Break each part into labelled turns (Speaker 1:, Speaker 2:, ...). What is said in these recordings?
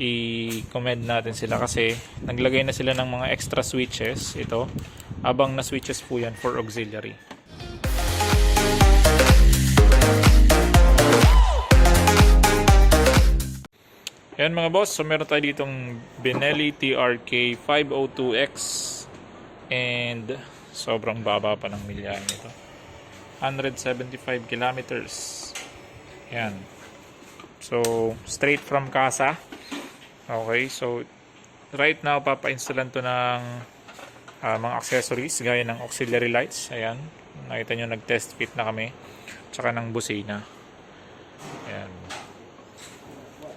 Speaker 1: i-commend natin sila kasi naglagay na sila ng mga extra switches ito abang na switches po yan for auxiliary Yan mga boss, so meron tayo ditong Benelli TRK 502X and sobrang baba pa ng milyahe nito. 175 kilometers. Yan. So, straight from casa. Okay, so right now papa-installan to ng ah, mga accessories gaya ng auxiliary lights. Ayan. Nakita nyo nag-test fit na kami. Tsaka ng busina. Ayan.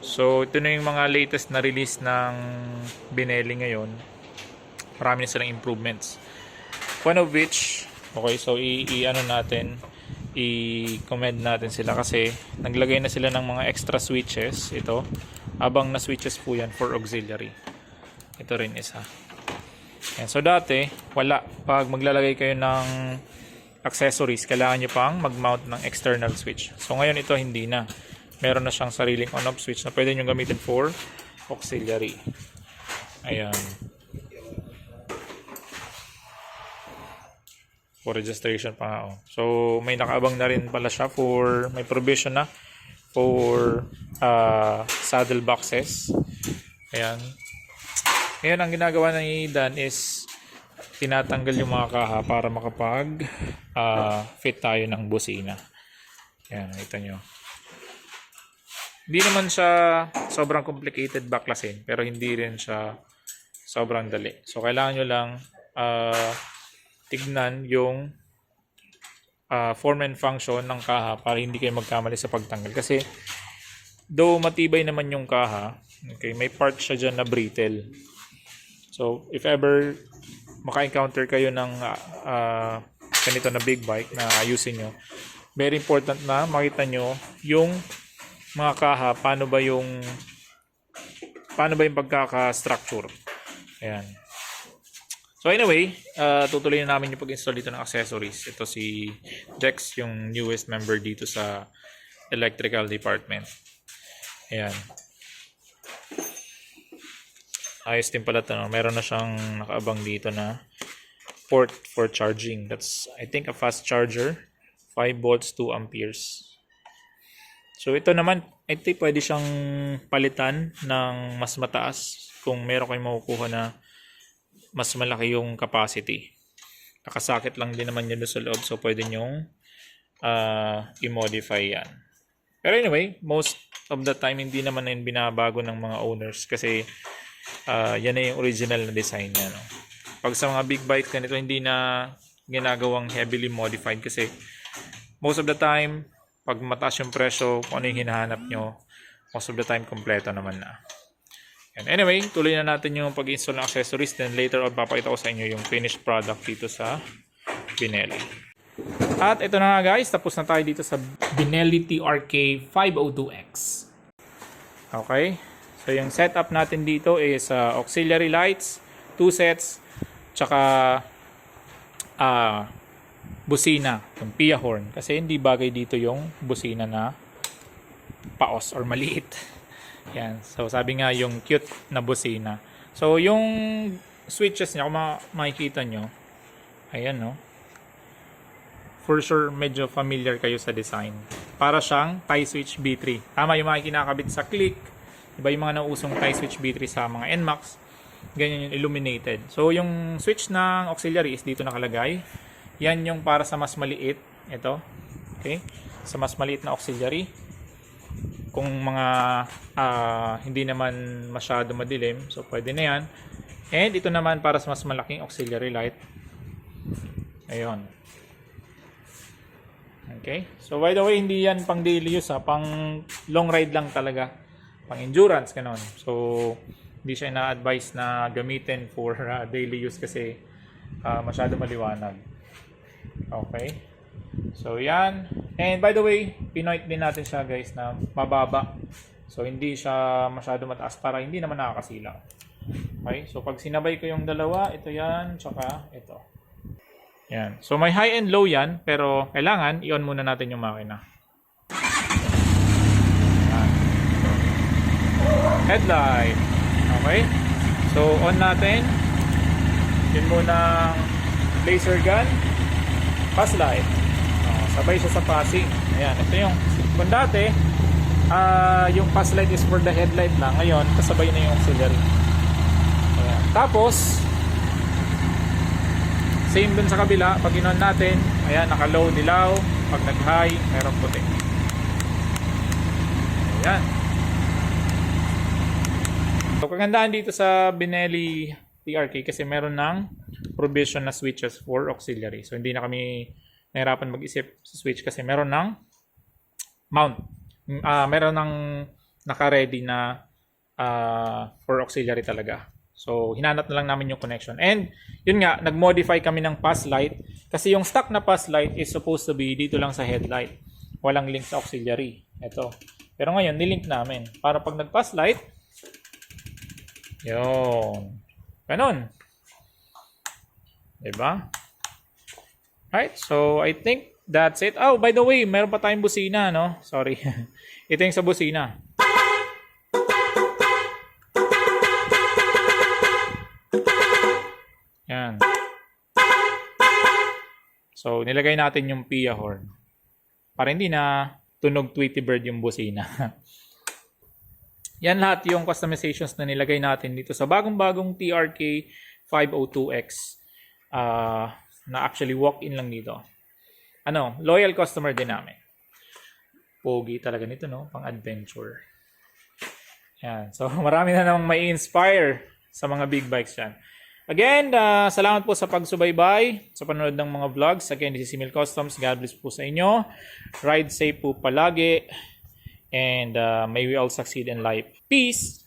Speaker 1: So, ito na yung mga latest na release ng Benelli ngayon. Marami na silang improvements. One of which, okay, so i, i- ano natin, i-commend natin sila kasi naglagay na sila ng mga extra switches. Ito, abang na switches po yan for auxiliary. Ito rin isa. Yan. So, dati, wala. Pag maglalagay kayo ng accessories, kailangan nyo pang mag-mount ng external switch. So, ngayon ito hindi na meron na siyang sariling on-off switch na pwede nyo gamitin for auxiliary. Ayan. For registration pa nga. oh. So, may nakaabang na rin pala siya for, may provision na for uh, saddle boxes. Ayan. Ngayon, ang ginagawa ni Dan is tinatanggal yung mga kaha para makapag ah, fit tayo ng busina. Ayan, nakita nyo. Hindi naman siya sobrang complicated baklasin, pero hindi rin siya sobrang dali. So, kailangan nyo lang ah, tignan yung ah, form and function ng kaha para hindi kayo magkamali sa pagtanggal. Kasi, though matibay naman yung kaha, okay, may part siya dyan na brittle. So, if ever maka-encounter kayo ng ah, ganito na big bike na ayusin nyo, very important na makita nyo yung mga kaha, paano ba yung paano ba yung pagkaka-structure. Ayan. So anyway, uh, tutuloy na namin yung pag-install dito ng accessories. Ito si Dex, yung newest member dito sa electrical department. Ayan. Ayos din pala ito. No? Meron na siyang nakaabang dito na port for charging. That's, I think, a fast charger. 5 volts, 2 amperes. So ito naman, ito pwede siyang palitan ng mas mataas kung meron kayong makukuha na mas malaki yung capacity. Nakasakit lang din naman yun sa loob so pwede nyong ah, i-modify yan. Pero anyway, most of the time hindi naman na yun binabago ng mga owners kasi ah, yan na yung original na design niya. No? Pag sa mga big bike ganito hindi na ginagawang heavily modified kasi most of the time pag mataas yung presyo, kung ano yung hinahanap nyo, most of the time, kompleto naman na. And anyway, tuloy na natin yung pag-install ng accessories. Then later on, papakita ko sa inyo yung finished product dito sa Binelli. At ito na nga guys, tapos na tayo dito sa Binelli TRK 502X. Okay. So yung setup natin dito is uh, auxiliary lights, two sets, tsaka ah busina, yung Pia horn. Kasi hindi bagay dito yung busina na paos or maliit. Yan. So, sabi nga yung cute na busina. So, yung switches niya, kung ma- makikita nyo, ayan, no? For sure, medyo familiar kayo sa design. Para siyang tie switch B3. Tama yung mga kinakabit sa click. Iba yung mga nausong tie switch B3 sa mga NMAX. Ganyan yung illuminated. So, yung switch ng auxiliary is dito nakalagay. Yan yung para sa mas maliit. Ito. Okay? Sa mas maliit na auxiliary. Kung mga ah, hindi naman masyado madilim, so pwede na yan. And ito naman para sa mas malaking auxiliary light. Ayun. Okay? So by the way, hindi yan pang daily use ha. Pang long ride lang talaga. Pang endurance, ganon. So, hindi siya na-advise na gamitin for uh, daily use kasi uh, masyado maliwanag. Okay. So, yan. And by the way, pinoint din natin siya guys na mababa. So, hindi siya masyado mataas para hindi naman nakakasilaw. Okay. So, pag sinabay ko yung dalawa, ito yan, tsaka ito. Yan. So, may high and low yan, pero kailangan i-on muna natin yung makina. Headlight. Okay? So, on natin. Yun muna laser gun. Pass light. Sabay siya sa passing. Ayan, ito yung, kung dati, ah yung pass light is for the headlight lang. Ngayon, kasabay na yung auxiliary. Ayan. Tapos, same dun sa kabila, pag inon natin, ayan, naka-low dilaw. Pag nag-high, merong puti. Ayan. So, kagandaan dito sa Benelli TRK kasi meron ng provision na switches for auxiliary. So, hindi na kami nahirapan mag-isip sa switch kasi meron ng mount. Ah, meron ng naka-ready na ah, for auxiliary talaga. So, hinanap na lang namin yung connection. And, yun nga, nag-modify kami ng pass light kasi yung stock na pass light is supposed to be dito lang sa headlight. Walang link sa auxiliary. Ito. Pero ngayon, nilink namin. Para pag nag-pass light, yun. Ganon. Diba? Right, so I think that's it. Oh, by the way, meron pa tayong busina, no? Sorry. Ito yung sa busina. Yan. So, nilagay natin yung Pia horn. Para hindi na tunog Tweety Bird yung busina. Yan lahat yung customizations na nilagay natin dito sa bagong-bagong TRK 502X ah, na actually walk-in lang dito. Ano, loyal customer din namin. Pogi talaga nito, no? Pang adventure. Yan. So, marami na namang may inspire sa mga big bikes yan. Again, ah, salamat po sa pagsubaybay, sa panonood ng mga vlogs. Again, this is Emil Customs. God bless po sa inyo. Ride safe po palagi. And uh, may we all succeed in life. Peace!